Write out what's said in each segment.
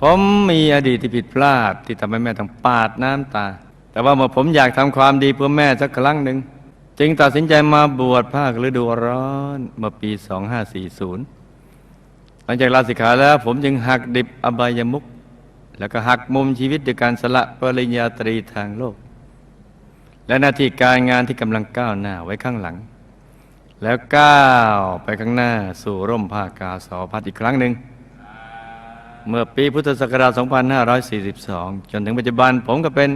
ผมมีอดีตที่ผิดพลาดที่ทำให้แม่ต้องปาดน้ำตา แต่ว่าเมื่อผมอยากทำความดีเพื่อแม่สักครั้งหนึ่ง จึงตัดสินใจมาบวชภาคฤดูร้อนเมื่อปี 2540 หลังจากลาสิกขาแล้วผมจึงหักดิบอบายมุขแล้วก็หักมุมชีวิตด้วยการสละปริญญาตรีทางโลก และหน้าที่การงานที่กำลังก้าวหน้าไว้ข้างหลัง แล้วก้าวไปข้างหน้าสู่ร่มผ้ากาสาวพัดอีกครั้งหนึ่ง เมื่อปีพุทธศักราช 2542 จนถึงปัจจุบันผมก็เป็น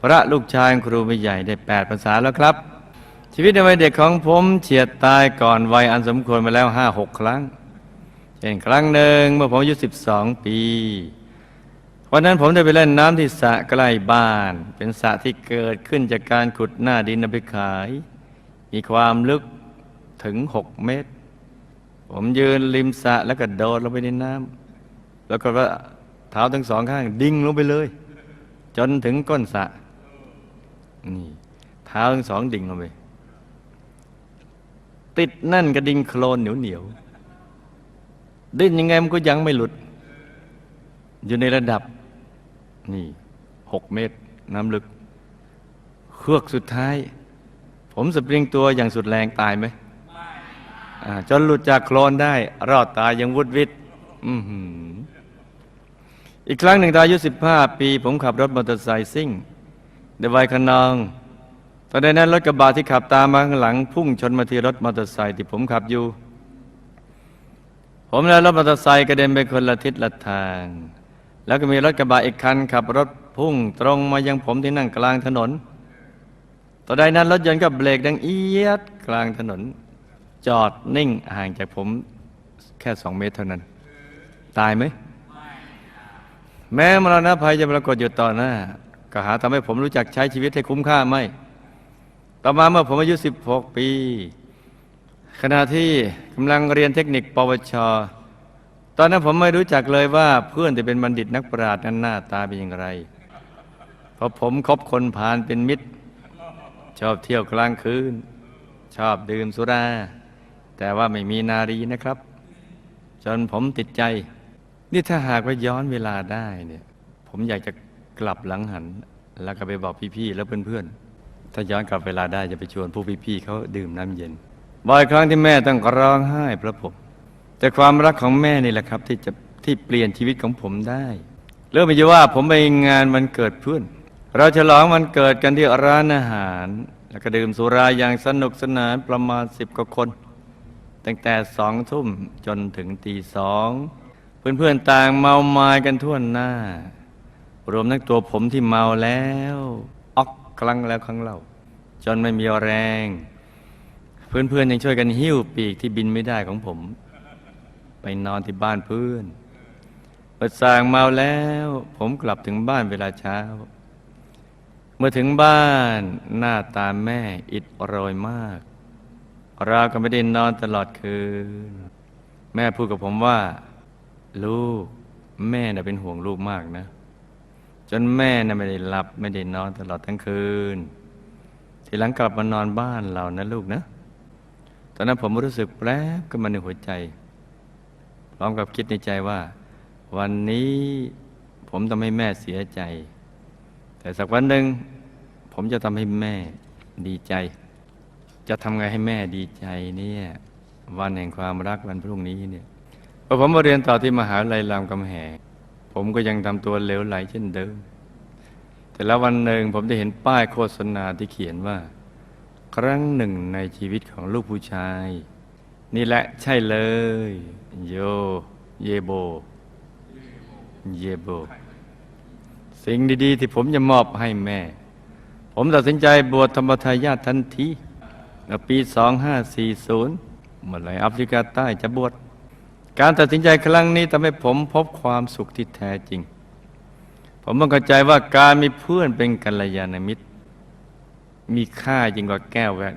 พระลูกชายครูใหญ่ได้ 8 ภาษาแล้วครับ ชีวิตในวัยเด็กของผมเฉียดตายก่อนวัยอันสมควรมาแล้ว 5-6 ครั้ง เช่นครั้งหนึ่งเมื่อผมอายุ 12 ปี วันนั้นผมได้ไปเล่นน้ำที่สระใกล้บ้าน เป็นสระที่เกิดขึ้นจากการขุดหน้าดินนำไปขาย มีความลึกถึง 6 เมตร ผมยืนริมสระแล้วก็โดดลงไปในน้ำ แล้วก็เท้าทั้งสองข้าง ดิ่งลงไปเลย จนถึงก้นสะนี่เท้าทั้งสองดิ่งลงไป ติดนั่นกระดิ่งโคลนเหนียวเหนียวดิ้นยังไงมันก็ยังไม่หลุด อยู่ในระดับ นี่หกเมตรน้ำลึกเครือกสุดท้าย ผมสปริงตัวอย่างสุดแรงตายไหมจนหลุดจากโคลนได้ รอดตายยังวุดวิดอือหือ อีกครั้งหนึ่งตอนอายุ15 ปี ผมขับรถมอเตอร์ไซค์ซิ่งในวัยขนองตอนนั้นรถกระบะที่ขับตามมาข้างหลัง พุ่งชนมาที่รถมอเตอร์ไซค์ที่ผมขับอยู่ ผมและรถมอเตอร์ไซค์กระเด็นไปคนละทิศละทาง แล้วก็มีรถกระบะอีกคันขับรถพุ่งตรงมายังผมที่นั่งกลางถนนต่อใดนั้นรถยนต์ก็เบรกดังเอียดกลางถนน จอดนิ่งห่างจากผมแค่สองเมตรเท่านั้น ตายไหม แม้มรณะภัยจะปรากฏอยู่ต่อหน้า ก็หาทำให้ผมรู้จักใช้ชีวิตให้คุ้มค่าไม่ ต่อมาเมื่อผมอายุ 16 ปี ขณะที่กำลังเรียนเทคนิคปวช ตอนนั้นผมไม่รู้จักเลยว่าเพื่อนที่เป็นบัณฑิตนักปราชญ์นั้นหน้าตาเป็นอย่างไร เพราะผมคบคนพาลเป็นมิตร ชอบเที่ยวกลางคืน ชอบดื่มสุรา แต่ว่าไม่มีนารีนะครับ จนผมติดใจ นี่ถ้าหากว่าย้อนเวลาได้เนี่ย ผมอยากจะกลับหลังหัน แล้วก็ไปบอกพี่ๆแล้วเพื่อนๆ ถ้าย้อนกลับเวลาได้จะไปชวนผู้พี่ๆเขาดื่มน้ำเย็น บ่อยครั้งที่แม่ต้องร้องไห้พระผมแต่ความรักของแม่นี่แหละครับ ที่จะที่เปลี่ยนชีวิตของผมได้ เริ่มไปว่าผมไปงานวันเกิดเพื่อน เราฉลองวันเกิดกันที่ร้านอาหาร แล้วก็ดื่มสุราอย่างสนุกสนานประมาณสิบกว่าคน ตั้งแต่สองทุ่มจนถึงตีสอง เพื่อนๆต่างเมาไม้กันทั่วหน้า รวมทั้งตัวผมที่เมาแล้วออกครั้งแล้วครั้งเล่า จนไม่มีแรง เพื่อนๆยังช่วยกันหิ้วปีกที่บินไม่ได้ของผม ไปนอนที่บ้านเพื่อนเปิดสางเมาแล้ว ผมกลับถึงบ้านเวลาเช้า เมื่อถึงบ้านหน้าตาแม่อิดโรยมาก เราก็ไม่ได้นอนตลอดคืน แม่พูดกับผมว่า ลูกแม่น่ะเป็นห่วงลูกมากนะ จนแม่น่ะไม่ได้หลับไม่ได้นอนตลอดทั้งคืน ทีหลังกลับมานอนบ้านเรานะลูกนะ ตอนนั้นผมรู้สึกแปลบก็มาในหัวใจ พร้อมกับคิดในใจว่า วันนี้ผมทำให้แม่เสียใจ แต่สักวันหนึ่งผมจะทำให้แม่ดีใจ จะทำไงให้แม่ดีใจเนี่ย วันแห่งความรักวันพรุ่งนี้เนี่ย พอผมมาเรียนต่อที่มหาวิทยาลัยรามคำแหงผมก็ยังทำตัวเหลวไหลเช่นเดิม แต่แล้ววันหนึ่งผมได้เห็นป้ายโฆษณาที่เขียนว่า ครั้งหนึ่งในชีวิตของลูกผู้ชาย นี่แหละใช่เลย โย เยโบ เยโบสสิ่งดีๆ ที่ผมจะมอบให้แม่ ผมตัดสินใจบวชธรรมทายาททันทีในปี 2540เมื่อไหร่แอฟริกาใต้จะบวช การตัดสินใจครั้งนี้ทำให้ผมพบความสุขที่แท้จริง ผมต้องเข้าใจว่าการมีเพื่อนเป็นกัลยาณมิตร มีค่ายิ่งกว่าแก้วแหวน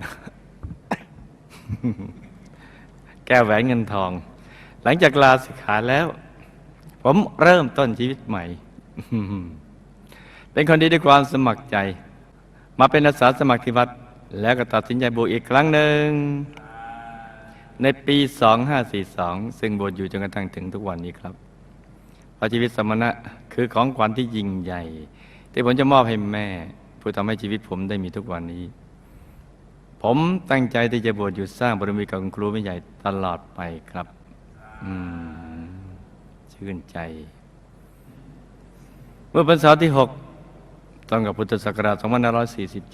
แก้วแหวนเงินทอง หลังจากลาสิกขาแล้ว ผมเริ่มต้นชีวิตใหม่ เป็นคนดีด้วยความสมัครใจ มาเป็นอาสาสมัครที่วัด แล้วก็ตัดสินใจบวชอีกครั้งหนึ่ง ในปี 2542 ซึ่งบวชอยู่จนกระทั่งถึงทุกวันนี้ครับพระชีวิตสมณะคือของขวัญที่ยิ่งใหญ่ ที่ผมจะมอบให้แม่ ผู้ทำให้ชีวิตผมได้มีทุกวันนี้ ผมตั้งใจที่จะบวชอยู่สร้างบารมีกับคุณครูไม่ใหญ่ตลอดไปครับ อืม ชื่นใจ เมื่อพรรษาที่ 6ตรงกับพุทธศักราช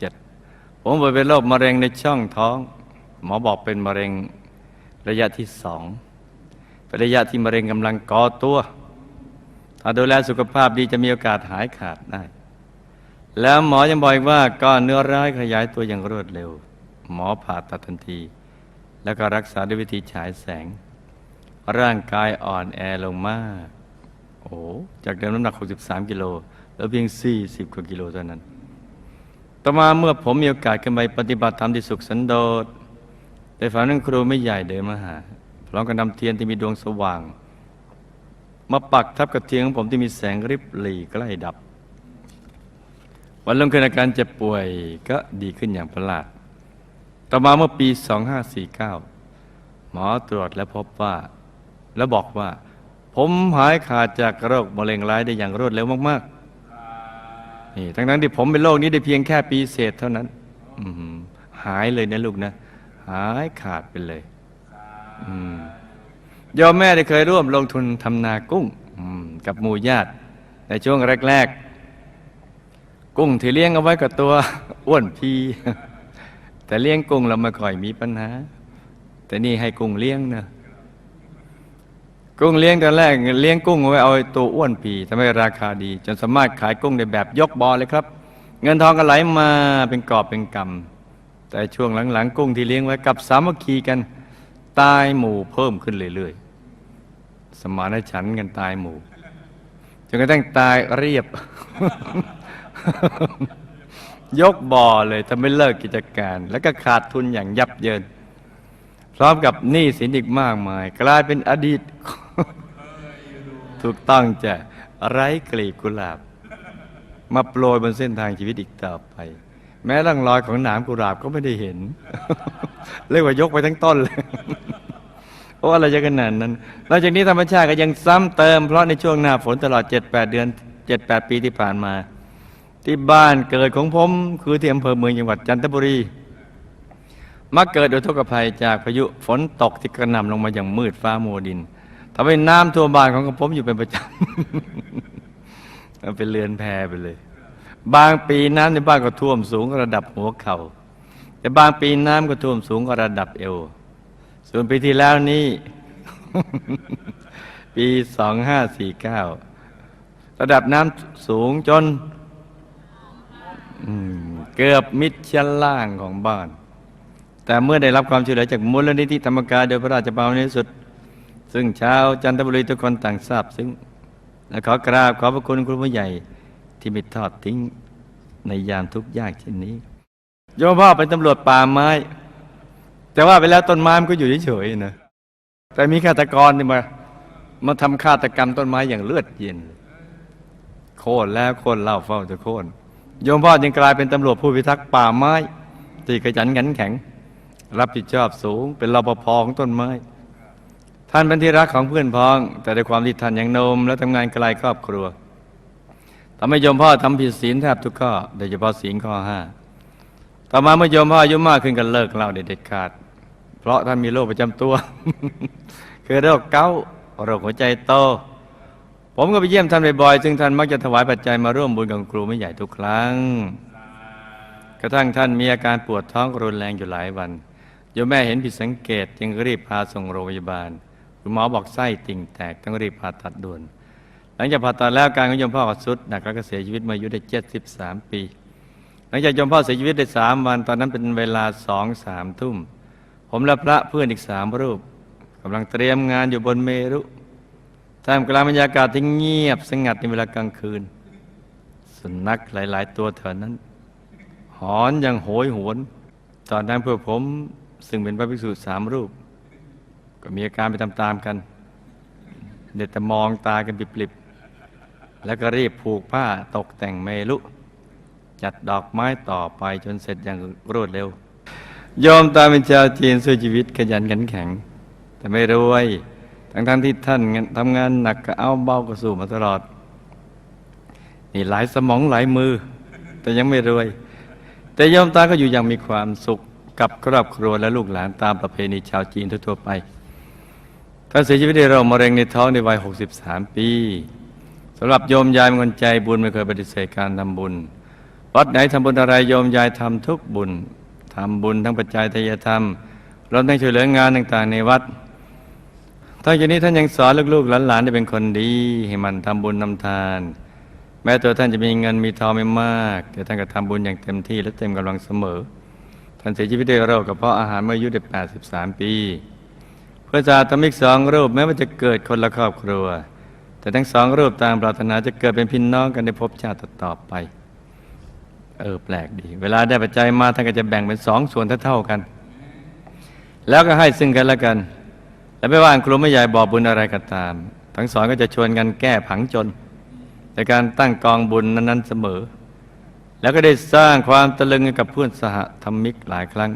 2547 ผมป่วยเป็นโรคมะเร็งในช่องท้อง หมอบอกเป็นมะเร็ง ระยะที่สองเป็นระยะที่มะเร็งกำลังก่อตัว ถ้าดูแลสุขภาพดีจะมีโอกาสหายขาดได้ แล้วหมอยังบอกอีกว่าก้อนเนื้อร้ายขยายตัวอย่างรวดเร็ว หมอผ่าตัดทันที แล้วก็รักษาด้วยวิธีฉายแสง ร่างกายอ่อนแอลงมาก โอ้จากเดิมน้ำหนัก 63 กิโลเหลือเพียง 40 กว่ากิโลเท่านั้น ต่อมาเมื่อผมมีโอกาสขึ้นไปปฏิบัติธรรมที่สุขสันโดษ ได้ฝันนั้นครูไม่ใหญ่เดินมาหาพร้อมกับนำเทียนที่มีดวงสว่าง มาปักทับกับเทียนของผมที่มีแสงริบหรี่ใกล้ดับ วันรุ่งขึ้นอาการเจ็บป่วยก็ดีขึ้นอย่างประหลาด ต่อมาเมื่อปี 2549 หมอตรวจและพบว่า แล้วบอกว่า ผมหายขาดจากโรคมะเร็งร้ายได้อย่างรวดเร็วมากๆนี่ทั้งนั้นที่ผมเป็นโรคนี้ได้เพียงแค่ปีเศษเท่านั้นหายเลยนะลูกนะ หายขาดไปเลยอืมแม่ได้เคยร่วมลงทุนทำนากุ้งกับหมู่ญาติ ในช่วงแรก ๆ กุ้งที่เลี้ยงเอาไว้กับตัวอ้วนพี แต่เลี้ยงกุ้งเราไม่ค่อยมีปัญหา แต่นี่ให้กุ้งเลี้ยงนะกุ้งเลี้ยงตอนแรกเลี้ยงกุ้งเอาไว้เอาตัวอ้วนปีทำให้ราคาดี จนสามารถขายกุ้งได้แบบยกบอเลยครับ เงินทองก็ไหลมาเป็นกอบเป็นกำ แต่ช่วงหลังๆ กุ้งที่เลี้ยงไว้กับสามัคคีกันตายหมู่เพิ่มขึ้นเรื่อยๆ สมานฉันกันตายหมู่จนกระทั่งตายเรียบ ยกบ่อเลยทำไม่เลิกกิจการ แล้วก็ขาดทุนอย่างยับเยิน พร้อมกับหนี้สินอีกมากมาย กลายเป็นอดีต ถูกต้องจะไร้กลีบกุหลาบ มาโปรยบนเส้นทางชีวิตอีกต่อไป แม้ร่องรอยของหนามกุหลาบก็ไม่ได้เห็น เรียกว่ายกไปทั้งต้นเลยโอ้อะไรจะขนาดนั้นนอกจากนี้ธรรมชาติก็ยังซ้ำเติม เพราะในช่วงหน้าฝนตลอด 7-8 เดือน 7-8 ปีที่ผ่านมา ที่บ้านเกิดของผมคือที่อำเภอเมืองจังหวัดจันทบุรีมักเกิดอุทกภัยจากพายุฝนตกที่กระหน่ำลงมาอย่างมืดฟ้ามัวดินทำให้น้ำท่วมบ้านของผมอยู่เป็นประจำเป็นเรือนแพไปเลย บางปีน้ำในบ้านก็ท่วมสูงระดับหัวเขา่า แต่บางปีน้ำก็ท่วมสูงระดับเอว ส่วนปีที่แล้วนี้ปี2549ระดับน้ำสูงจนเกือบมิดชั้นล่างของบ้าน แต่เมื่อได้รับความช่วยเหลือจากมูลนิธิธรรมกายโดยพระราชบารมีสุด ซึ่งชาวจันทบุรีทุกคนต่างทราบ ซึ่งและขอกราบขอบพระคุณครูผู้ใหญ่ ที่ไม่ทอดทิ้งในยามทุกข์ยากเช่นนี้ โยมพ่อเป็นตำรวจป่าไม้ แต่ว่าไปแล้วต้นไม้มันก็อยู่เฉยๆนะแต่มีฆาตกรนี่มามาทำฆาตกรรมต้นไม้อย่างเลือดเย็น โค่นแล้วโค่นเล่าเฝ้าจะโค่นโยมพ่อจึงกลายเป็นตำรวจผู้พิทักษ์ป่าไม้ที่กระจันขันแข็ง รับผิดชอบสูง เป็นรปภของต้นไม้ ท่านเป็นที่รักของเพื่อนพ้อง แต่ด้วยความที่ท่านยังนม และทำงานไกลครอบครัว ทำให้โยมพ่อทำผิดศีลแทบทุกข้อ โดยเฉพาะศีลข้อห้าต่อมาเมื่อโยมพ่ออายุมากขึ้นกันเลิกเหล่าเด็ดขาด เพราะท่านมีโรคประจำตัว คือโรคเกาต์โรคหัวใจโต ผมก็ไปเยี่ยมท่านบ่อยๆซึ่งท่านมักจะถวายปัจจัยมาร่วมบุญกับครูไม่ใหญ่ทุกครั้ง กระทั่งท่านมีอาการปวดท้องรุนแรงอยู่หลายวันโยมแม่เห็นผิดสังเกตจึงรีบพาส่งโรงพยาบาลคุณหมอบอกไส้ติ่งแตกต้องรีบผ่าตัดด่วน หลังจากผ่าตัดแล้วการของโยมพ่อก็สุดหนักแล้วก็เสียชีวิตเมื่ออายุได้73ปี หลังจากโยมพ่อเสียชีวิตได้สามวันตอนนั้นเป็นเวลาสองสามทุ่ม ผมและพระเพื่อนอีกสามรูปกำลังเตรียมงานอยู่บนเมรุท่ามกลางบรรยากาศที่เงียบสงัดในเวลากลางคืน สุนัขหลาย ๆ ตัวแถวนั้น หอนอย่างโหยหวน ตอนนั้นเพื่อผมซึ่งเป็นพระภิกษุสามรูป ก็มีอาการไปตามๆกันเด็ดแต่มองตากันปลิบๆ แล้วก็รีบผูกผ้าตกแต่งเมลุ จัดดอกไม้ต่อไปจนเสร็จอย่างรวดเร็ว โยมตามเป็นชาวจีนสู้ชีวิตขยันขันแข็ง แต่ไม่รวย ทั้งๆที่ท่านทำงานหนักก็เอาเบาก็สู้มาตลอด นี่หลายสมองหลายมือ แต่ยังไม่รวย แต่โยมตาก็อยู่อย่างมีความสุขกับครอบครัวและลูกหลานตามประเพณีชาวจีนทั่วๆไปท่านเสียชีวิตด้วยโรคมะเร็งในท้องในวัย 63 ปี สำหรับโยมยายเป็นคนใจบุญไม่เคยปฏิเสธการทำบุญ วัดไหนทำบุญอะไรโยมยายทำทุกบุญทำบุญทั้งปัจจัยทายธรรมรวมทั้งช่วยเหลืองานต่างๆ ในวัดทั้งจากนี้ท่านยังสอนลูกๆหลานๆได้เป็นคนดี ให้มันทำบุญนำทาน แม้ตัวท่านจะมีเงินมีทองไม่มาก แต่ท่านก็ทำบุญอย่างเต็มที่และเต็มกำลังเสมอ ท่านเสียชีวิตด้วยโรคกระเพาะอาหารเมื่ออายุได้83 ปี เพื่อจาธมิกสองรูปแม้ว่าจะเกิดคนละครอบครัว แต่ทั้งสองรูปต่างปรารถนาจะเกิดเป็นพี่น้องกันในภพชาติต่อไป เออแปลกดี เวลาได้ปัจจัยมาท่านก็จะแบ่งเป็นสองส่วนเท่าๆกัน แล้วก็ให้ซึ่งกันและกัน และไม่ว่าครูไม่ใหญ่บอกบุญอะไรก็ตาม ทั้งสองก็จะชวนกันแก้ผังจนในการตั้งกองบุญนั้น ๆเสมอ แล้วก็ได้สร้างความตะลึงให้กับเพื่อนสหธรรมิกหลายครั้ง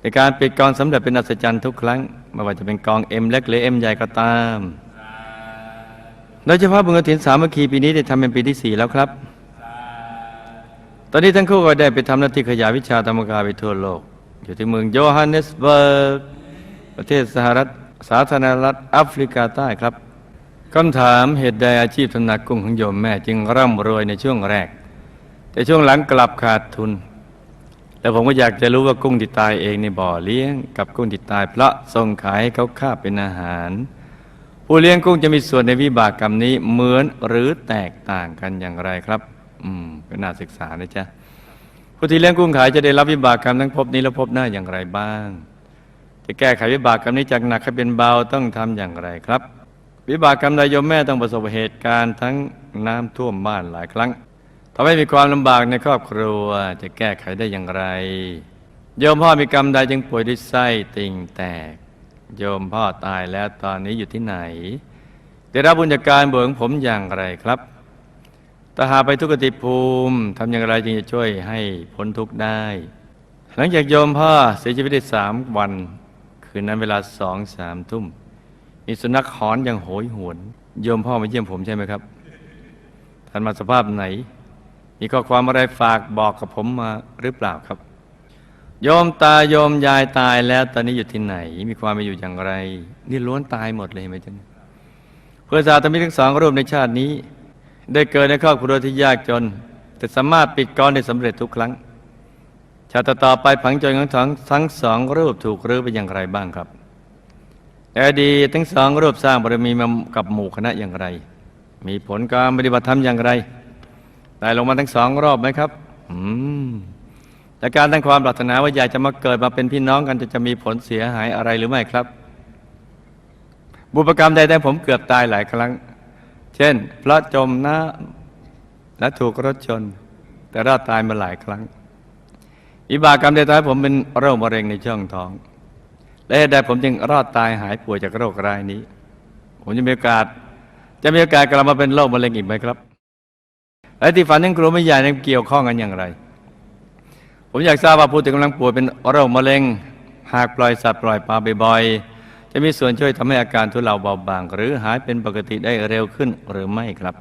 ในการปิดกองสำเร็จเป็นอัศจรรย์ทุกครั้งไม่ว่าจะเป็นกองเอ็มเล็กหรือเอ็มใหญ่ก็ตาม โดยเฉพาะบุญกฐินสามัคคีปีนี้ได้ทำเป็นปีที่สี่แล้วครับ ตอนนี้ทั้งคู่ก็ได้ไปทำหน้าที่ขยายวิชาธรรมกายไปทั่วโลก อยู่ที่เมืองโยฮันเนสเบิร์ก ประเทศสหรัฐ สาธารณรัฐแอฟริกาใต้ครับคำถามเหตุใดอาชีพทำนากุ้งของโยมแม่จึงร่ำรวยในช่วงแรก แต่ช่วงหลังกลับขาดทุน แล้วผมก็อยากจะรู้ว่ากุ้งที่ตายเองในบ่อเลี้ยง กับกุ้งที่ตายเพราะส่งขายให้เขาฆ่าเป็นอาหาร ผู้เลี้ยงกุ้งจะมีส่วนในวิบากกรรมนี้เหมือนหรือแตกต่างกันอย่างไรครับ อืมก็น่าศึกษานะจ๊ะผู้ที่เลี้ยงกุ้งขายจะได้รับวิบากกรรมทั้งภพนี้และภพหน้าอย่างไรบ้าง จะแก้ไขวิบากกรรมนี้จากหนักให้เป็นเบาต้องทำอย่างไรครับ วิบากกรรมใดโยมแม่ต้องประสบเหตุการณ์ทั้งน้ำท่วมบ้านหลายครั้งทำให้มีความลำบากในครอบครัวจะแก้ไขได้อย่างไร โยมพ่อมีกรรมใดจึงป่วยด้วยไส้ติ่งแตก โยมพ่อตายแล้วตอนนี้อยู่ที่ไหน ได้รับบุญจากการบวชของผมอย่างไรครับถ้าหาไปทุกติภูมิทำอย่างไรจึงจะช่วยให้พ้นทุกข์ได้ หลังจากโยมพ่อเสียชีวิตได้สามวัน คืนนั้นเวลาสองสามทุ่ม มีสุนัขหอนอย่างโหยหวน โยมพ่อมาเยี่ยมผมใช่ไหมครับท่านมาสภาพไหน มีข้อความอะไรฝากบอกกับผมมาหรือเปล่าครับ โยมตาโยมยายตายแล้ว ตอนนี้อยู่ที่ไหน มีความเป็นอยู่อย่างไร นี่ล้วนตายหมดเลยไหมจ๊ะเพื่อสาธมิกทั้งสองรูปในชาตินี้ ได้เกิดในครอบครัวที่ยากจน แต่สามารถปิดกรได้สำเร็จทุกครั้ง ชาติต่อไปผังจนของทั้งทั้งสองรูปถูกรื้อไปอย่างไรบ้างครับอดีตทั้งสองรูปสร้างบารมีมากับหมู่คณะอย่างไร มีผลการปฏิบัติธรรมอย่างไร ได้ลงมาทั้งสองรอบไหมครับ อืม แต่การตั้งความปรารถนาว่าอยากจะมาเกิดมาเป็นพี่น้องกันจะจะมีผลเสียหายอะไรหรือไม่ครับ บุพกรรมใดแต่ผมเกือบตายหลายครั้ง เช่น พระจมน้ำและถูกรถชน แต่รอดตายมาหลายครั้งอิบากกรรมใดตายผมเป็นโรคมะเร็งในช่องท้อง และเหตุใดผมจึงรอดตายหายป่วยจากโรครายนี้ ผมจะมีโอกาส จะมีโอกาสกลับมาเป็นโรคมะเร็งอีกไหมครับและที่ฝันถึงครูไม่ใหญ่นั้นเกี่ยวข้องกันอย่างไร ผมอยากทราบว่าผู้ที่กำลังป่วยเป็นโรคมะเร็ง หากปล่อยสัตว์ปล่อยปลาบ่อยๆ จะมีส่วนช่วยทำให้อาการทุเลาเบาบาง หรือหายเป็นปกติได้เร็วขึ้นหรือไม่ครับ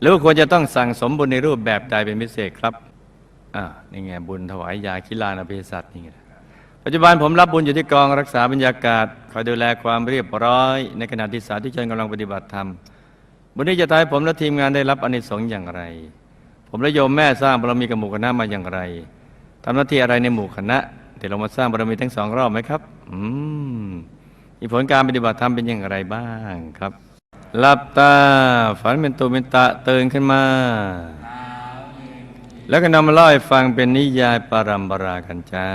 หรือว่าควรจะต้องสั่งสมบุญในรูปแบบใดเป็นพิเศษครับอ่านี่ไงบุญถวายยาคิลานอภิสัตนี่ไงปัจจุบันผมรับบุญอยู่ที่กองรักษาบรรยากาศ คอยดูแลความเรียบร้อย ในขณะที่สาธุชนกำลังปฏิบัติธรรมบุญนี้จะทำให้ผมและทีมงานได้รับอนิสงส์อย่างไร ผมและโยมแม่สร้างบารมีกับหมู่คณะมาอย่างไร ทำหน้าที่อะไรในหมู่คณะเดี๋ยวเรามาสร้างบารมีทั้งสองรอบไหมครับ อืมมีผลการปฏิบัติธรรมเป็นอย่างไรบ้างครับหลับตาฝันเป็นตุเป็นตะตื่นขึ้นมา แล้วก็นำมาเล่าให้ฟังเป็นนิยายปรัมปรากันจ้า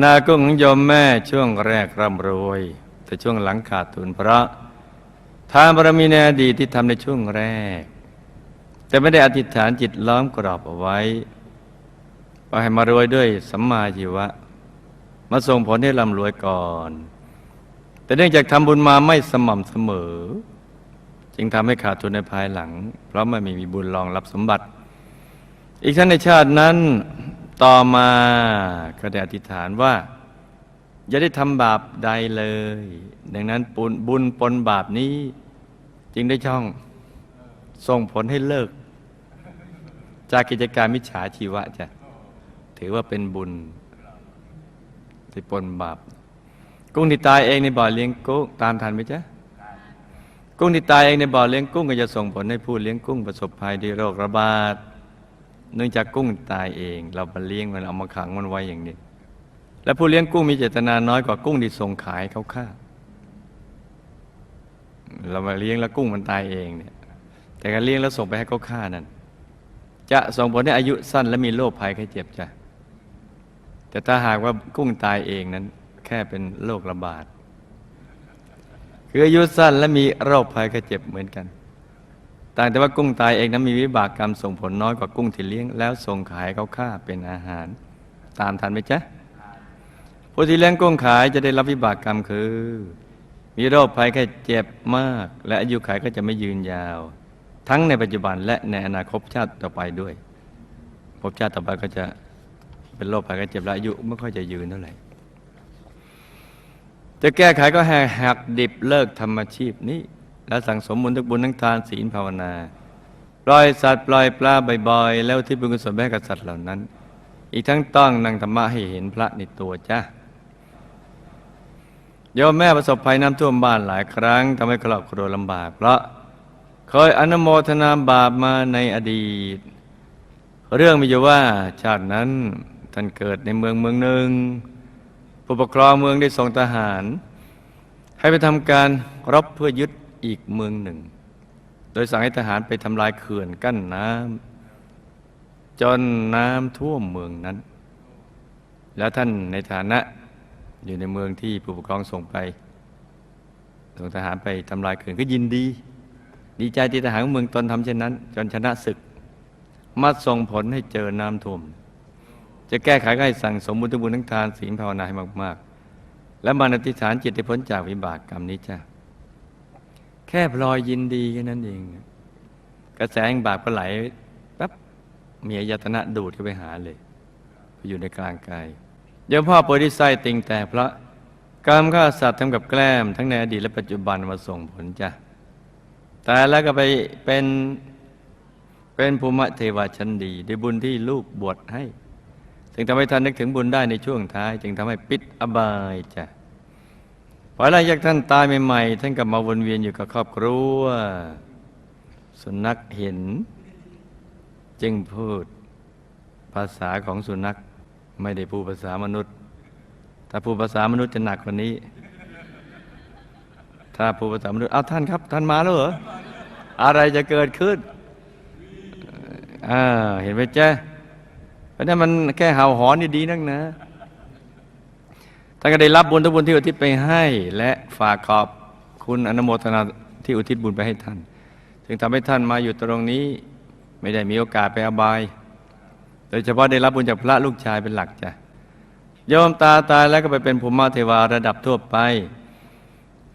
นากุ้งของยมแม่ช่วงแรกร่ำรวย แต่ช่วงหลังขาดทุนเพราะทานบารมีในอดีตที่ทำในช่วงแรก แต่ไม่ได้อธิษฐานจิตล้อมกรอบเอาไว้ ว่าให้มารวยด้วยสัมมาชีวะ มาส่งผลให้ร่ำรวยก่อน แต่เนื่องจากทำบุญมาไม่สม่ำเสมอ จึงทำให้ขาดทุนในภายหลัง เพราะไม่มีบุญรองรับสมบัติ อีกทั้งในชาตินั้นต่อมาก็ได้อธิษฐานว่า อย่าได้ทำบาปใดเลย ดังนั้นปุบุญปนบาปนี้ จึงได้ช่องส่งผลให้เลิก จากกิจการมิจฉาชีวะจ้ะ ถือว่าเป็นบุญที่ปนบาป กุ้งที่ตายเองในบ่อเลี้ยงกุ้งตามทันไหมจ๊ะกุ้งที่ตายเองในบ่อเลี้ยงกุ้งก็จะส่งผลให้ผู้เลี้ยงกุ้งประสบภัยด้วยโรคระบาดเนื่องจากกุ้งตายเอง เรามาเลี้ยงมันเอามาขังมันไว้อย่างนี้ และผู้เลี้ยงกุ้งมีเจตนาน้อยกว่ากุ้งที่ส่งขายเขาฆ่าเรามาเลี้ยงแล้วกุ้งมันตายเองเนี่ย แต่การเลี้ยงแล้วส่งไปให้เขาฆ่านั้นจะส่งผลให้อายุสั้นและมีโรคภัยไข้เจ็บจ้ะ แต่ถ้าหากว่ากุ้งตายเองนั้น แค่เป็นโรคระบาด คืออายุสั้นและมีโรคภัยไข้เจ็บเหมือนกัน ต่างแต่ว่ากุ้งตายเองนั้นมีวิบากกรรมส่งผลน้อยกว่ากุ้งที่เลี้ยง แล้วส่งขายเขาฆ่าเป็นอาหาร ตามทันไหมจ๊ะผู้ที่เลี้ยงกุ้งขายจะได้รับวิบากกรรมคือ มีโรคภัยแค่เจ็บมาก และอายุขัยก็จะไม่ยืนยาว ทั้งในปัจจุบันและในอนาคตชาติต่อไปด้วยภพชาติต่อไปก็จะ เป็นโรคภัยแค่เจ็บและอายุไม่ค่อยจะยืนเท่าไหร่ จะแก้ไขก็แหกหักดิบเลิกทำอาชีพนี้ และสั่งสมบุญทุกบุญทั้งทานศีลภาวนาปล่อยสัตว์ปล่อยปลาบ่อยๆ แล้วที่บุญกุศลแม่กับสัตว์เหล่านั้น อีกทั้งต้องนั่งธรรมะให้เห็นพระในตัวจ้าโยมแม่ประสบภัยน้ำท่วมบ้านหลายครั้งทำให้ครอบครัวลำบากเพราะเคยอนโมทนาบาปมาในอดีต เรื่องมีอยู่ว่าชาตินั้น ท่านเกิดในเมืองเมืองหนึ่งผู้ปกครองเมืองได้ส่งทหาร ให้ไปทำการรบเพื่อยึดอีกเมืองหนึ่ง โดยสั่งให้ทหารไปทำลายเขื่อนกั้นน้ำจนน้ำท่วมเมืองนั้น แล้วท่านในฐานะอยู่ในเมืองที่ผู้ปกครองส่งไปส่งทหารไปทำลายเขื่อนก็ยินดี ดีใจที่ทหารของเมืองตนทำเช่นนั้น จนชนะศึกมาส่งผลให้เจอน้ำท่วม จะแก้ไขก็ให้สั่งสมบุญทุบุญทั้งทานศีลภาวนาให้มาก ๆ และมันอธิษฐานจิตให้พ้นจากวิบากกรรมนี้จ้ะแค่พลอยยินดีแค่นั้นเอง กระแสแห่งบาปก็ไหลปั๊บมีอายตนะดูดเข้าไปหาเลยไปอยู่ในกลางกายโยมพ่อโปรดิไซติงแต่เพราะกรรมฆ่าสัตว์ทำกับแกล้มทั้งในอดีตและปัจจุบันมาส่งผลจ้ะแต่แล้วก็ไปเป็นเป็นภูมิเทวาชั้นดีด้วยบุญที่ลูกบวชให้ จึงทำให้ท่านนึกถึงบุญได้ในช่วงท้าย จึงทำให้ปิดอบายจ้ะพอหลังจากท่านตายใหม่ๆท่านกลับมาวนเวียนอยู่กับครอบครัวสุนัขเห็น จึงพูดภาษาของสุนัขไม่ได้พูดภาษามนุษย์ ถ้าพูดภาษามนุษย์จะหนักกว่านี้ ถ้าพูดภาษามนุษย์เอาท่านครับ ท่านมาแล้วเหรออะไรจะเกิดขึ้นอ่าเห็นไหมจ๊ะ เพราะนั้นมันแค่เห่าหอนนี่ดีนักนะท่านก็ได้รับบุญทุกบุญที่อุทิศไปให้ และฝากขอบคุณอนุโมทนาที่อุทิศบุญไปให้ท่านจึงทำให้ท่านมาอยู่ตรงนี้ ไม่ได้มีโอกาสไปอบาย โดยเฉพาะได้รับบุญจากพระลูกชายเป็นหลักจ้ะโยมตาตายแล้วก็ไปเป็นภูมิเทวาระดับทั่วไป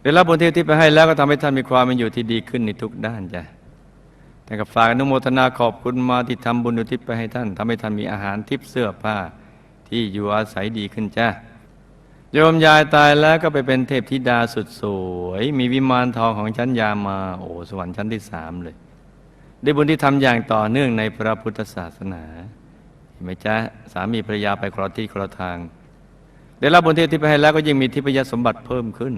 ได้รับบุญที่อุทิศไปให้แล้วก็ทำให้ท่านมีความเป็นอยู่ที่ดีขึ้นในทุกด้านจ้ะ แต่กับฝากอนุโมทนาขอบคุณมาที่ทำบุญอุทิศไปให้ท่านทำให้ท่านมีอาหารทิพย์เสื้อผ้าที่อยู่อาศัยดีขึ้นจ้ะโยมยายตายแล้วก็ไปเป็นเทพธิดาสุดสวย มีวิมานทองของชั้นยามา โอ้สวรรค์ชั้นที่สามเลย ได้บุญที่ทำอย่างต่อเนื่องในพระพุทธศาสนาเห็นไหมจ๊ะสามีภรรยาไปครอที่ครอทาง ได้รับบุญที่ที่ไปให้แล้วก็ยิ่งมีทิพยสมบัติเพิ่มขึ้น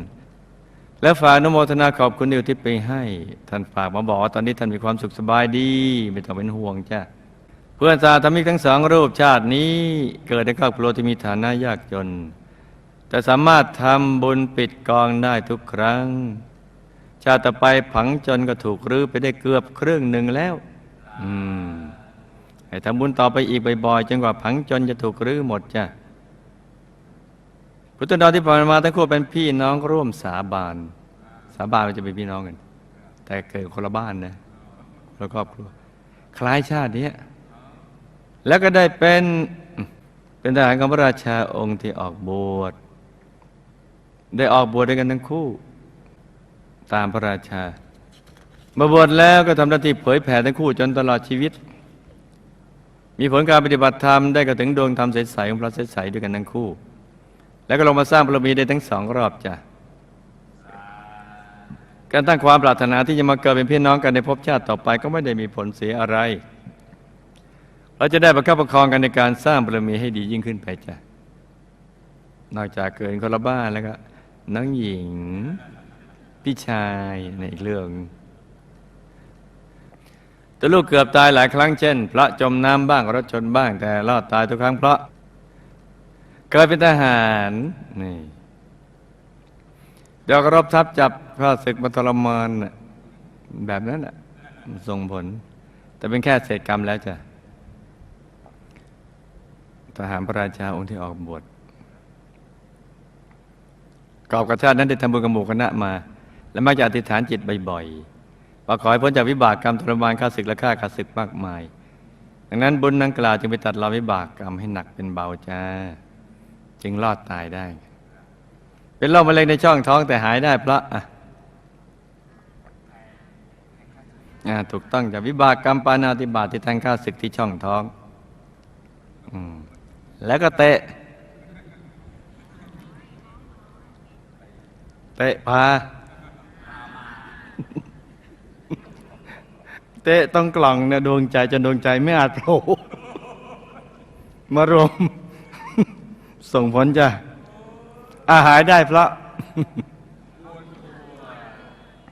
และฝากนุโมทนาขอบคุณที่อุที่ไปให้ ท่านฝากมาบอกว่าตอนนี้ท่านมีความสุขสบายดี ไม่ต้องเป็นห่วงจ้ะเพื่อนสาธมิกทั้งสองรูปชาตินี้ เกิดในครอบครัวที่มีฐานะยากจน แต่สามารถทำบุญปิดกองได้ทุกครั้ง ชาติต่อไปผังจนก็ถูกรื้อไปได้เกือบครึ่งหนึ่งแล้ว อืมให้ทำบุญต่อไปอีกบ่อยๆจนกว่าผังจนจะถูกรื้อหมดจ้ะ พุทธดาที่ผ่านมาทั้งคู่เป็นพี่น้องร่วมสาบาน สาบานมันจะเป็นพี่น้องกัน แต่เกิดคนละบ้านนะคนละครอบครัว คล้ายชาตินี้แล้วก็ได้เป็นเป็นทหารของพระราชาองค์ที่ออกบวชได้ออกบวชด้วยกันทั้งคู่ ตามพระราชามาบวชแล้วก็ทำหน้าที่เผยแผ่ทั้งคู่จนตลอดชีวิต มีผลการปฏิบัติธรรมได้กระถึงดวงธรรมใสๆของพระใสๆด้วยกันทั้งคู่ แล้วก็ลงมาสร้างบารมีได้ทั้งสองรอบจ้ะการตั้งความปรารถนาที่จะมาเกิดเป็นพี่น้องกันในภพชาติต่อไปก็ไม่ได้มีผลเสียอะไร เราจะได้ประคับประคองกันในการสร้างบารมีให้ดียิ่งขึ้นไปจ้ะนอกจากเกิดคนละบ้านแล้วก็น้องหญิง พี่ชายในอีกเรื่องแต่ลูกเกือบตายหลายครั้งเช่น พระจมน้ำบ้างรถชนบ้างแต่รอดตายทุกครั้งเพราะ เกิดเป็นทหารนี่เดี๋ยวก็รบทับจับข้าศึกมาทรมานแบบนั้นน่ะส่งผล แต่เป็นแค่เศษกรรมแล้วจ้ะทหารพระราชาองค์ที่ออกบวชกอบกับชาตินั้นได้ทำบุญกับหมู่คณะมา และมักจะอธิษฐานจิตบ่อยๆว่าขอให้พ้นจากวิบากกรรมทรมานข้าศึกและฆ่าข้าศึกมากมาย ดังนั้นบุญนังกล่าวจึงไปตัดเราวิบากกรรมให้หนักเป็นเบาจ้า จึงรอดตายได้ เป็นโรคมะเร็งในช่องท้องแต่หายได้เพราะอะถูกต้องจากวิบากกรรมปานาติบาตที่แทงข้าศึกที่ช่องท้องอแล้วก็เตะ เตะพา เตะต้องกล่องเนี่ยดวงใจจนดวงใจไม่อาจโผล่มารวม ส่งผลจ้ะอาหายได้เพราะ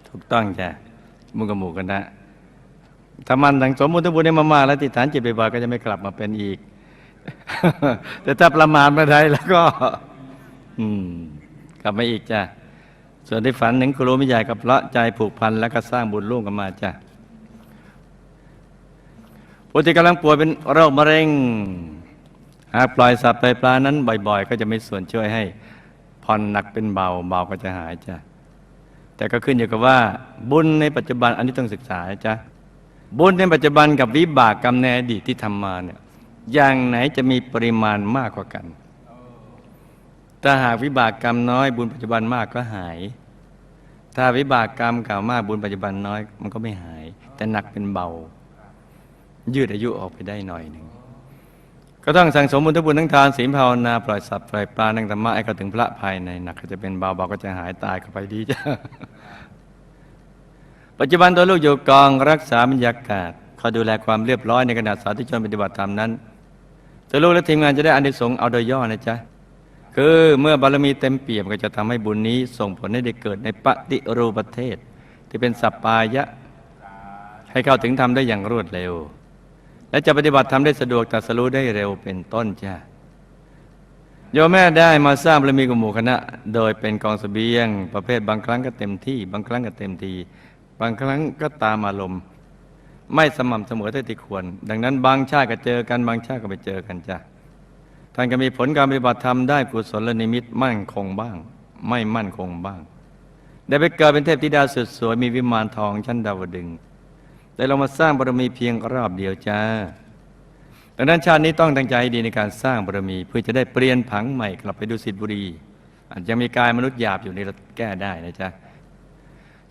ถูกต้องจ้ะมุกกับหมูกันนะถ้ามันทั้งสมบูรณ์ทั้งบุญได้มากๆแล้วติดฐานจิตบ่อยๆก็จะไม่กลับมาเป็นอีก แต่ถ้าประมาทมาได้แล้วก็ อืม กลับมาอีกจ้ะส่วนที่ฝันถึงครูไม่ใหญ่กับเพระใจผูกพันแล้วก็สร้างบุญร่วมกันมาจ้ะผู้ที่กำลังป่วยเป็นโรคมะเร็ง หากปล่อยสัตว์ไปปลานั้นบ่อยๆ ก็จะไม่ส่วนช่วยให้ผ่อนหนักเป็นเบาเบาก็จะหายจ้ะแต่ก็ขึ้นอยู่กับว่า บุญในปัจจุบันอันนี้ต้องศึกษาจ้ะบุญในปัจจุบันกับวิบากกรรมในอดีตที่ทำมาเนี่ยอย่างไหนจะมีปริมาณมากกว่ากันถ้าหากวิบากกรรมน้อยบุญปัจจุบันมากก็หาย ถ้าวิบากกรรมเก่ามากบุญปัจจุบันน้อยมันก็ไม่หาย แต่หนักเป็นเบา ยืดอายุออกไปได้หน่อยหนึ่ง ก็ต้องสั่งสมบุญทุบุญทั้งทานศีลภาวนาปล่อยสัตว์ปล่อยปลานั่งธรรมะให้เขาถึงพระภายในหนักก็จะเป็นเบาเบาก็จะหายตายเข้าไปดีจ้ะปัจจุบันตัวลูกอยู่กองรักษาบรรยากาศคอยดูแลความเรียบร้อยในขณะสาธุชนปฏิบัติธรรมนั้นตัวลูกและทีมงานจะได้อานิสงส์เอาโดยย่อนะจ๊ะคือเมื่อบารมีเต็มเปี่ยมก็จะทำให้บุญนี้ ส่งผลให้ได้เกิดในปฏิรูปประเทศ ที่เป็นสัปปายะให้เข้าถึงธรรมได้อย่างรวดเร็ว และจะปฏิบัติธรรมได้สะดวกตรัสรู้ได้เร็วเป็นต้นจ้ะโยมแม่ได้มาสร้างบารมีกับหมู่คณะ โดยเป็นกองเสบียง ประเภทบางครั้งก็เต็มที่ บางครั้งก็เต็มทีบางครั้งก็ตามอารมณ์ ไม่สม่ำเสมอเท่าที่ควร ดังนั้นบางชาติก็เจอกันบางชาติก็ไปเจอกันจ้ะท่านก็มีผลการปฏิบัติธรรมได้กุศลนิมิตมั่นคงบ้าง ไม่มั่นคงบ้าง ได้ไปเกิดเป็นเทพธิดาสุดสวยมีวิมานทองชั้นดาวดึงส์ ได้ลงมาสร้างบารมีเพียงรอบเดียวจ้าดังนั้นชาตินี้ต้องตั้งใจให้ดีในการสร้างบารมี เพื่อจะได้เปลี่ยนผังใหม่กลับไปดูสิทธิบุรี อาจจะมีกายมนุษย์หยาบอยู่ในเราแก้ได้นะจ๊ะ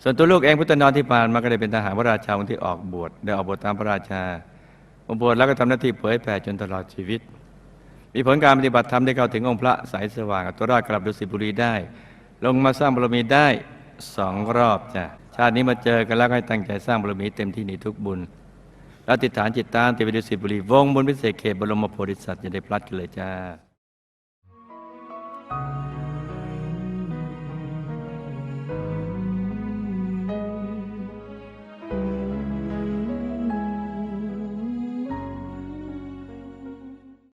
ส่วนตัวลูกเองพุทธนอนที่ผ่านมาก็ได้เป็นทหารพระราชาองค์ที่ออกบวชได้ออกบวชตามพระราชาบวชแล้วก็ทำหน้าที่เผยแผ่จนตลอดชีวิต มีผลการปฏิบัติธรรมได้เข้าถึงองค์พระสายสว่างตัวรอดกลับดุสิตบุรีได้ ลงมาสร้างบารมีได้สองรอบจ้ะ ชาตินี้มาเจอกันแล้วให้ตั้งใจสร้างบารมีเต็มที่ในทุกบุญแล้วติดฐานจิตตามติดไปดุสิบุรีวงบนพิเศษเขตบรมโพธิสัตว์จะได้พลัดกันเลยจ้า